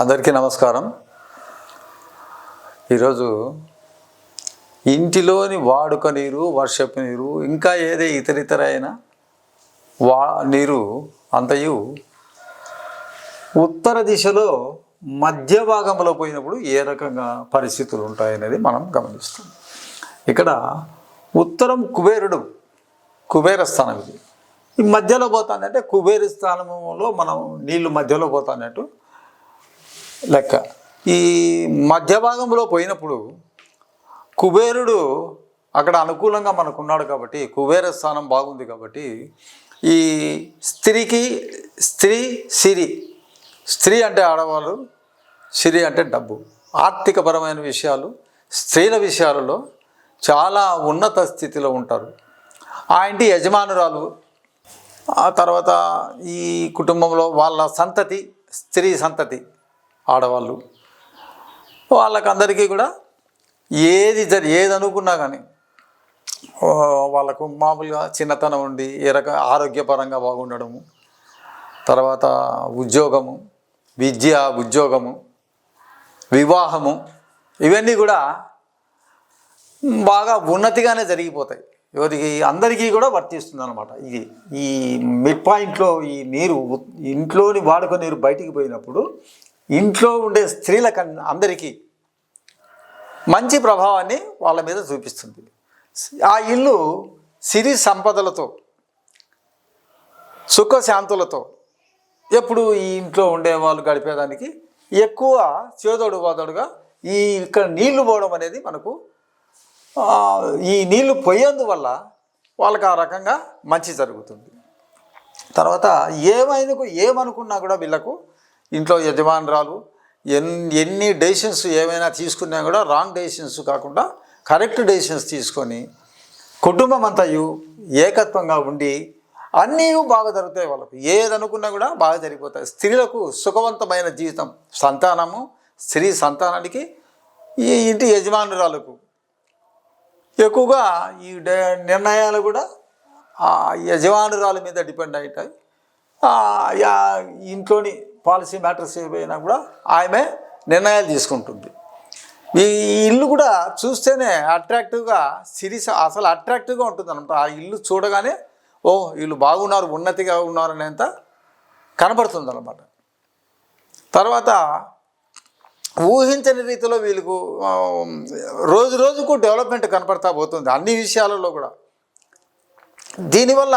అందరికీ నమస్కారం. ఈరోజు ఇంటిలోని వాడుక నీరు వర్షపు నీరు ఇంకా ఏదే ఇతరితర వా నీరు అంతయు ఉత్తర దిశలో మధ్య భాగంలో పోయినప్పుడు ఏ రకంగా పరిస్థితులు ఉంటాయనేది మనం గమనిస్తాం ఇక్కడ ఉత్తరం కుబేరుడు కుబేర స్థానం ఇది. ఈ మధ్యలో పోతానంటే కుబేర స్థానంలో మనం నీళ్ళు మధ్యలో పోతానట్టు లెక్క. ఈ మధ్య భాగంలో పోయినప్పుడు కుబేరుడు అక్కడ అనుకూలంగా మనకున్నాడు కాబట్టి కుబేర స్థానం బాగుంది కాబట్టి ఈ స్త్రీకి స్త్రీ సిరి. స్త్రీ అంటే ఆడవాళ్ళు సిరి అంటే డబ్బు. ఆర్థికపరమైన విషయాలు స్త్రీల విషయాలలో చాలా ఉన్నత స్థితిలో ఉంటారు. ఆ ఇంటి యజమానురాలు ఆ తర్వాత ఈ కుటుంబంలో వాళ్ళ సంతతి స్త్రీ సంతతి. ఆడవాళ్ళు. వాళ్ళకందరికీ కూడా ఏది జరి ఏది అనుకున్నా కానీ వాళ్ళకు మామూలుగా చిన్నతనం ఉండి ఏ రక ఆరోగ్యపరంగా బాగుండడము తర్వాత ఉద్యోగము విద్య ఉద్యోగము వివాహము ఇవన్నీ కూడా బాగా ఉన్నతిగానే జరిగిపోతాయి. ఎవరికి అందరికీ కూడా వర్తిస్తుంది అనమాట ఇది ఈ మిడ్ పాయింట్లో ఈ నీరు ఇంట్లోని వాడుక నీరు బయటికి పోయినప్పుడు ఇంట్లో ఉండే స్త్రీలకు అందరికీ మంచి ప్రభావాన్ని వాళ్ళ మీద చూపిస్తుంది. ఆ ఇల్లు సిరి సంపదలతో సుఖశాంతులతో ఎప్పుడు ఈ ఇంట్లో ఉండే వాళ్ళు గడిపేదానికి ఎక్కువ చేదోడు వాదోడుగా ఈ ఇక్కడ నీళ్ళు పోవడం అనేది మనకు ఈ నీళ్ళు పోయేందువల్ల వాళ్ళకి ఆ రకంగా మంచి జరుగుతుంది. తర్వాత ఏమైందుకు ఏమనుకున్నా కూడా వీళ్ళకు ఇంట్లో యజమానురాలు ఎన్ ఎన్ని డెసిషన్స్ ఏమైనా తీసుకున్నా కూడా రాంగ్ డెసిషన్స్ కాకుండా కరెక్ట్ డెసిషన్స్ తీసుకొని కుటుంబం అంతయు ఏకత్వంగా ఉండి అన్నీ బాగా జరుగుతాయి వాళ్ళకు. ఏదనుకున్నా కూడా బాగా జరిగిపోతాయి. స్త్రీలకు సుఖవంతమైన జీవితం సంతానము స్త్రీ సంతానానికి ఈ ఇంటి యజమానురాలకు. ఎక్కువగా ఈ నిర్ణయాలు కూడా ఆ యజమానురాల మీద డిపెండ్ అవుతాయి ఇంట్లోని పాలసీ మ్యాటర్స్ ఏవైనా కూడా ఆమె నిర్ణయాలు తీసుకుంటుంది. ఈ ఇల్లు కూడా చూస్తేనే అట్రాక్టివ్గా సిరీస్ అసలు అట్రాక్టివ్గా ఉంటుంది అనమాట ఆ ఇల్లు చూడగానే ఓ వీళ్ళు బాగున్నారు ఉన్నతిగా ఉన్నారు అనేంత కనబడుతుంది అనమాట తర్వాత ఊహించని రీతిలో వీళ్ళకు రోజు రోజుకు డెవలప్మెంట్ కనపడతా పోతుంది అన్ని విషయాలలో కూడా. దీనివల్ల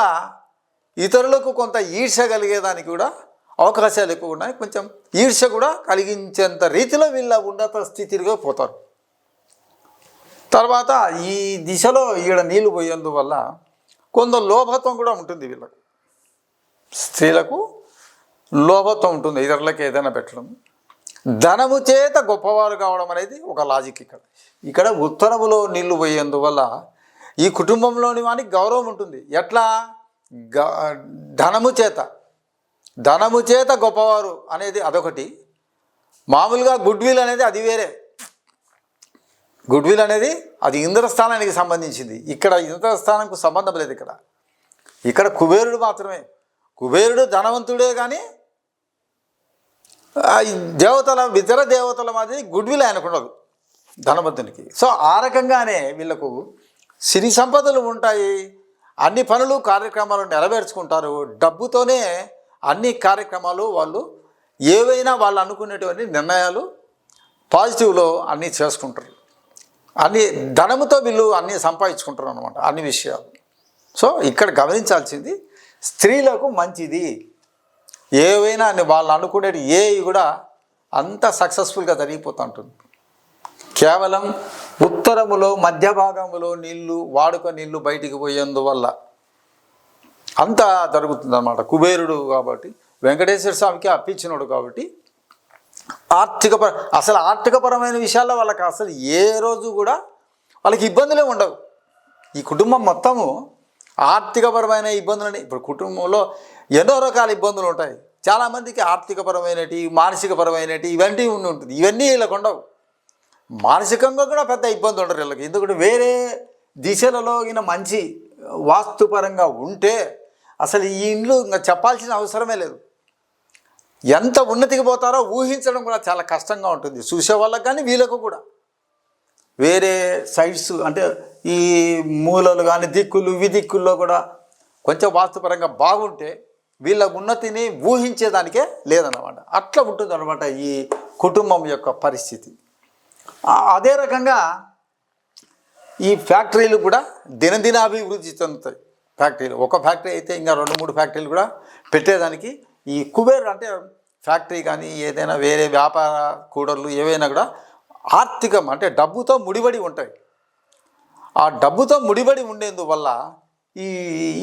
ఇతరులకు కొంత ఈడ్చగలిగేదానికి కూడా అవకాశాలు ఎక్కువ ఉన్నాయి. కొంచెం ఈర్ష కూడా కలిగించేంత రీతిలో వీళ్ళ ఉన్నత స్థితిలో పోతారు. తర్వాత ఈ దిశలో ఈడ నీళ్ళు పోయేందువల్ల కొంత లోభత్వం కూడా ఉంటుంది వీళ్ళకు. స్త్రీలకు లోభత్వం ఉంటుంది. ఇతరులకు ఏదైనా పెట్టడం. ధనము చేత గొప్పవారు కావడం అనేది ఒక లాజిక్ ఇక్కడ. ఇక్కడ ఉత్తరములో నీళ్ళు పోయేందువల్ల ఈ కుటుంబంలోని వానికి గౌరవం ఉంటుంది. ఎట్లా? గ ధనము చేత. ధనము చేత గొప్పవారు అనేది అదొకటి. మామూలుగా గుడ్ విల్ అనేది అది వేరే. గుడ్ విల్ అనేది అది ఇంద్రస్థానానికి సంబంధించింది. ఇక్కడ ఇంద్రస్థానంకు సంబంధం లేదు ఇక్కడ. ఇక్కడ కుబేరుడు మాత్రమే. కుబేరుడు ధనవంతుడే కానీ దేవతల ఇతర దేవతల మాదిరి గుడ్ విల్ ఆయనకు ఉండదు ధనవంతునికి. సో ఆ రకంగానే వీళ్ళకు సిరి సంపదలు ఉంటాయి. అన్ని పనులు కార్యక్రమాలు నెరవేర్చుకుంటారు. డబ్బుతోనే అన్ని కార్యక్రమాలు వాళ్ళు ఏవైనా వాళ్ళు అనుకునేటువంటి నిర్ణయాలు పాజిటివ్లో అన్నీ చేసుకుంటారు. అన్ని ధనముతో వీళ్ళు అన్నీ సంపాదించుకుంటారు అనమాట అన్ని విషయాలు. సో ఇక్కడ గమనించాల్సింది స్త్రీలకు మంచిది. ఏవైనా అని వాళ్ళు అనుకునే ఏ కూడా అంత సక్సెస్ఫుల్గా జరిగిపోతూ ఉంటుంది. కేవలం ఉత్తరములో మధ్య భాగంలో నీళ్ళు వాడుక నీళ్ళు బయటికి పోయేందువల్ల అంతా జరుగుతుందన్నమాట. కుబేరుడు కాబట్టి వెంకటేశ్వర స్వామికి అప్పించినోడు కాబట్టి ఆర్థిక అసలు ఆర్థికపరమైన విషయాల్లో వాళ్ళకి అసలు ఏ రోజు కూడా వాళ్ళకి ఇబ్బందులే ఉండవు. ఈ కుటుంబం మొత్తము ఆర్థికపరమైన ఇబ్బందులని ఇప్పుడు కుటుంబంలో ఎన్నో రకాల ఇబ్బందులు ఉంటాయి. చాలామందికి ఆర్థికపరమైనటి మానసికపరమైనటి ఇవన్నీ ఉండి ఉంటుంది. ఇవన్నీ వీళ్ళకు ఉండవు. మానసికంగా కూడా పెద్ద ఇబ్బంది ఉండరు వీళ్ళకి. ఎందుకంటే వేరే దిశలలో ఈయన మంచి వాస్తుపరంగా ఉంటే అసలు ఈ ఇండ్లు ఇంకా చెప్పాల్సిన అవసరమే లేదు. ఎంత ఉన్నతికి పోతారో ఊహించడం కూడా చాలా కష్టంగా ఉంటుంది. చూసే వాళ్ళకి కానీ వీళ్ళకు కూడా. వేరే సైడ్స్ అంటే ఈ మూలలు కానీ దిక్కులు విదిక్కుల్లో కూడా కొంచెం వాస్తుపరంగా బాగుంటే వీళ్ళ ఉన్నతిని ఊహించేదానికే లేదన్నమాట. అట్లా ఉంటుంది అనమాట ఈ కుటుంబం యొక్క పరిస్థితి. అదే రకంగా ఈ ఫ్యాక్టరీలు కూడా దినదిన అభివృద్ధి చెందుతాయి. ఫ్యాక్టరీలు ఒక ఫ్యాక్టరీ అయితే ఇంకా రెండు మూడు ఫ్యాక్టరీలు కూడా పెట్టేదానికి ఈ కుబేర్ అంటే ఫ్యాక్టరీ కానీ ఏదైనా వేరే వ్యాపార కూడళ్ళు ఏవైనా కూడా ఆర్థికం అంటే డబ్బుతో ముడిబడి ఉంటాయి. ఆ డబ్బుతో ముడిబడి ఉండేందువల్ల ఈ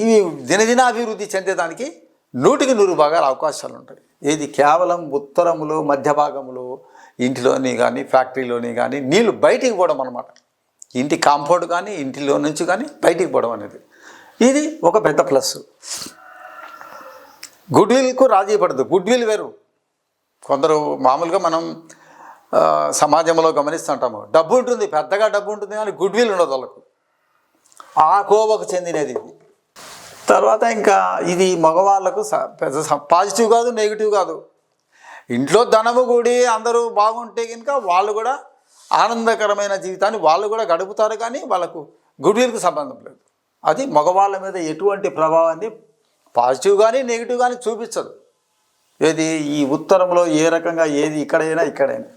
ఇవి దినదిన అభివృద్ధి చెందేదానికి నూటికి నూరు భాగాల అవకాశాలు ఉంటాయి. ఏది కేవలం ఉత్తరములో మధ్య భాగంలో ఇంటిలోని కానీ ఫ్యాక్టరీలోని కానీ నీళ్ళు బయటికి పోవడం అనమాట ఇంటి కాంపౌండ్ కానీ ఇంటిలో నుంచి కానీ బయటికి పోవడం అనేది. ఇది ఒక పెద్ద ప్లస్. గుడ్ విల్కు రాజీ పడదు. గుడ్ విల్ వేరు. కొందరు మామూలుగా మనం సమాజంలో గమనిస్తుంటాము. డబ్బు ఉంటుంది పెద్దగా డబ్బు ఉంటుంది కానీ గుడ్ విల్ ఉండదు వాళ్ళకు. ఆ కోవకు చెందినది ఇది. తర్వాత ఇంకా ఇది మగవాళ్ళకు పెద్ద స- పాజిటివ్ కాదు నెగిటివ్ కాదు. ఇంట్లో ధనము కూడి అందరూ బాగుంటే కనుక వాళ్ళు కూడా ఆనందకరమైన జీవితాన్ని వాళ్ళు కూడా గడుపుతారు కానీ వాళ్ళకు గుడ్ విల్కు సంబంధం లేదు. అది మగవాళ్ళ మీద ఎటువంటి ప్రభావాన్ని పాజిటివ్ కానీ నెగిటివ్ కానీ చూపించదు. ఏది ఈ ఉత్తరంలో ఏ రకంగా ఏది ఇక్కడైనా ఇక్కడైనా.